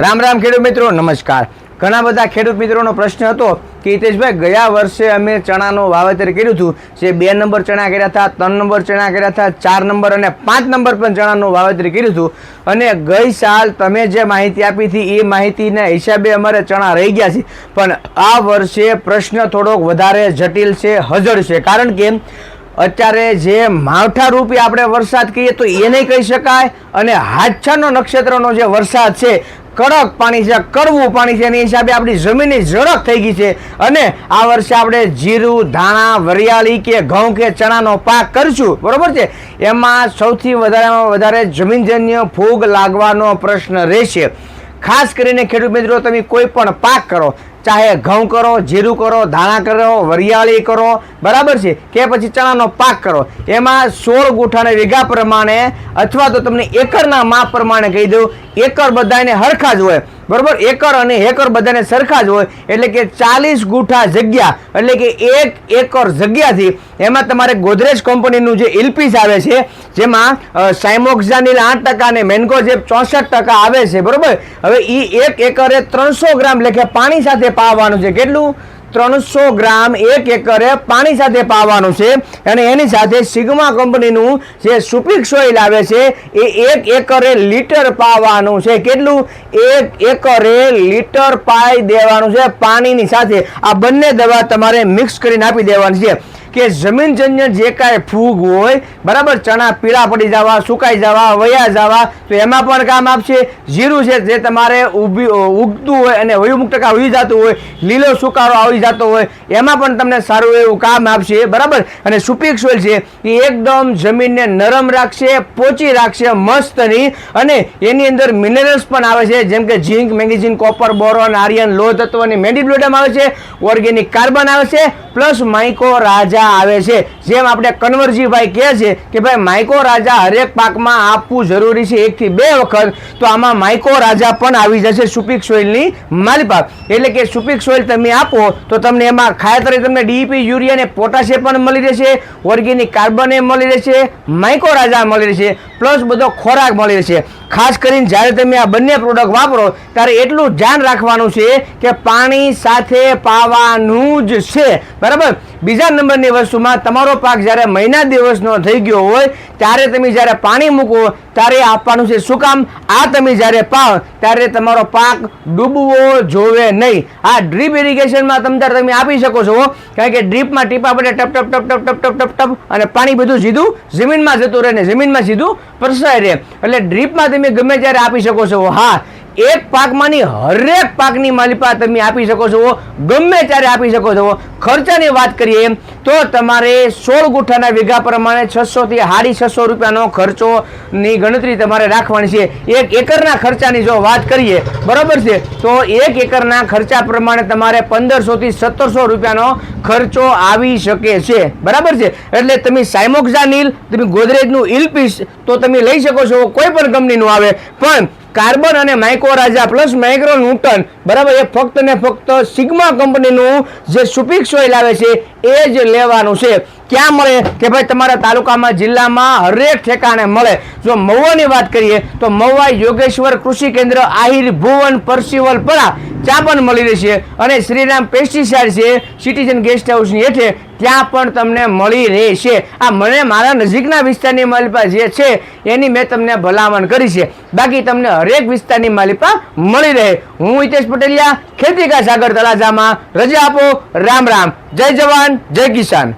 રામ રામ ખેડૂત મિત્રો, નમસ્કાર. ઘણા બધા ખેડૂત મિત્રોનો પ્રશ્ન હતો કે હિતેશભાઈ, ગયા વર્ષે અમે ચણાનું વાવેતર કર્યું હતું, જે બે નંબર ચણા કર્યા હતા, ત્રણ નંબર ચણા કર્યા હતા, ચાર નંબર અને પાંચ નંબર પણ ચણાનું વાવેતર કર્યું હતું. અને ગઈ સાલ તમે જે માહિતી આપી હતી, એ માહિતીના હિસાબે અમારે ચણા રહી ગયા છે. પણ આ વર્ષે પ્રશ્ન થોડોક વધારે જટિલ છે, હજળ છે. કારણ કે અત્યારે જે માવઠા રૂપી આપણે વરસાદ કહીએ તો એ નહીં કહી શકાય અને હાથછાનો નક્ષત્રનો જે વરસાદ છે કડક પાણી છે, કડવું પાણી છે, એની હિસાબે આપણી જમીનની ઝડપ થઈ ગઈ છે. અને આ વર્ષે આપણે જીરું, ધાણા, વરિયાળી કે ઘઉં કે ચણાનો પાક કરીશું. બરોબર છે? એમાં સૌથી વધારેમાં વધારે જમીનજન્ય ફૂગ લાગવાનો પ્રશ્ન રહેશે. ખાસ કરીને ખેડૂત મિત્રો, તમે કોઈ પણ પાક કરો, ચાહે ઘઉં કરો, જીરું કરો, ધાણા કરો, વરિયાળી કરો, બરાબર છે, કે પછી ચણાનો પાક કરો, એમાં સોળ ગુઠાને વીઘા પ્રમાણે અથવા તો તમને એકરના માપ પ્રમાણે કહી દઉં, એકર બધાને હરખા જ હોય. બરોબર? એકર અને એકર બધાને સરખા જ હોય. એટલે કે ચાલીસ ગુઠા જગ્યા, એટલે કે એક એકર જગ્યાથી એમાં તમારે ગોદરેજ કંપનીનું જે ઇલ્પીસ આવે છે, જેમાં સાયમોક્ઝાનિલ આઠ ટકા અને મેન્ગોઝેબ ચોસઠ ટકા આવે છે, બરોબર? હવે એ એક એકરે ત્રણસો ગ્રામ લેખે પાણી સાથે પાવાનું છે. કેટલું? ત્રણસો ગ્રામ એક એકરે પાણી સાથે પાવાનું છે અને એની સાથે સિગ્મા કંપનીનું જે સુપિક સોઇલ આવે છે, એ એક એકરે લીટર પાવાનું છે. કેટલું? એક એકરે લીટર પાઈ દેવાનું છે પાણીની સાથે. આ બંને દવા તમારે મિક્સ કરીને આપી દેવાની છે. કે જમીનજન્ય જે કાંઈ ફૂગ હોય, બરાબર, ચણા પીળા પડી જવા, સુકાઈ જવા, વયા જવા, તો એમાં પણ કામ આપશે. જીરું છે જે તમારે ઊભી ઉગતું હોય અને વયુમુક્ત ટકા ઉગી જતું હોય, લીલો સુકારો આવી જતો હોય, એમાં પણ તમને સારું એવું કામ આપશે, બરાબર? અને સુપીક સોઇલ છે એ એકદમ જમીનને નરમ રાખશે, પોચી રાખશે મસ્તની અને એની અંદર મિનરલ્સ પણ આવે છે, જેમ કે zinc magnesium copper, boron, iron, લોહ તત્વ અને મેડિબ્લોડમ આવે છે, ઓર્ગેનિક કાર્બન આવે છે, પ્લસ માઇકો, રાજા આવે છે. જેમ આપણે કન્વરજીભાઈ કહે છે કે ભાઈ માઇકો રાજા હરેક પાકમાં આપવું જરૂરી છે એકથી બે વખત. તો આમાં માઇકો રાજા પણ આવી જશે સુપીક સોઇલની માલપાક. એટલે કે સુપીક સોઇલ તમે આપો, તો તમને એમાં ખાતરે તમને ડીઈપી યુરિયા અને પોટાશિયમ પણ મળી રહેશે, ઓર્ગેનિક કાર્બન એ મળી રહેશે માઇકો રાજા મળી રહેશે, પ્લસ બધો ખોરાક મળી રહેશે. ખાસ કરીને જ્યારે તમે આ બંને પ્રોડક્ટ વાપરો, ત્યારે એટલું ધ્યાન રાખવાનું છે કે પાણી સાથે પાવાનું જ છે. બરાબર? બીજા નંબરની વસ્તુમાં તમારો પાક જ્યારે મહિના દિવસનો થઈ ગયો હોય, ત્યારે તમે જ્યારે પાણી મૂકો, ત્યારે આપવાનું છે શું કામ? આ તમે જ્યારે પાવ, ત્યારે તમારો પાક ડૂબવો જોવે નહીં. આ ડ્રીપ ઇરિગેશનમાં તમે ત્યારે તમે આપી શકો છો, કારણ કે ડ્રીપમાં ટીપા પડે, ટપ ટપ ટપ ટપ ટપ ટપ ટપ ટપ, અને પાણી બધું સીધું જમીનમાં જતું રહે ને જમીનમાં સીધું પરસાય રહે. એટલે ડ્રીપમાં ગમે ત્યારે આપી શકો છો. હા એક પાકમાંની હરેક પાકની માલિપા તમે આપી શકો છો, ગમે ત્યારે આપી શકો છો. ખર્ચાની વાત કરીએ તો તમારે સોળ ગુઠાના વીઘા પ્રમાણે છસોથી સાડી છસો રૂપિયાનો ખર્ચોની ગણતરી તમારે રાખવાની છે. એક એકરના ખર્ચાની જો વાત કરીએ, બરાબર છે? તો એક એકરના ખર્ચા પ્રમાણે તમારે પંદરસોથી સત્તરસો રૂપિયાનો ખર્ચો આવી શકે છે. બરાબર છે? એટલે તમે સાયમોક્ઝાનિલ, તમે ગોદરેજનું ઇલપીસ તો તમે લઈ શકો છો, કોઈ પણ કંપનીનું આવે. પણ કાર્બન અને માઇક્રોરાજા પ્લસ માઇક્રો ન્યૂટન બરાબર, એ ફક્ત ને ફક્ત સિગ્મા કંપનીનું જે સુપિક સોઇલ આવે છે, એ જ લેવાનું છે. ક્યાં મળે? કે ભાઈ તમારા તાલુકામાં, જિલ્લામાં હરેક ઠેકાણે મળે. જો મહુવાની વાત કરીએ, તો મહુવા યોગેશ્વર કૃષિ કેન્દ્ર આહિર ભુવન પરસિવલ પરા ત્યાં પણ મળી રહેશે અને શ્રીરામ પેસ્ટિસાઇડ છે, સિટીઝન ગેસ્ટ હાઉસની હેઠે ત્યાં પણ તમને મળી રહેશે. આ મને મારા નજીકના વિસ્તારની માલિપા જે છે, એની મેં તમને ભલામણ કરી છે. બાકી તમને હરેક વિસ્તારની માલિપા મળી રહે. હું હિતેશ પટેલિયા ખેતી કા સાગર તળાજામાં. રજા આપો, રામ રામ. જય જવાન, જય કિસાન.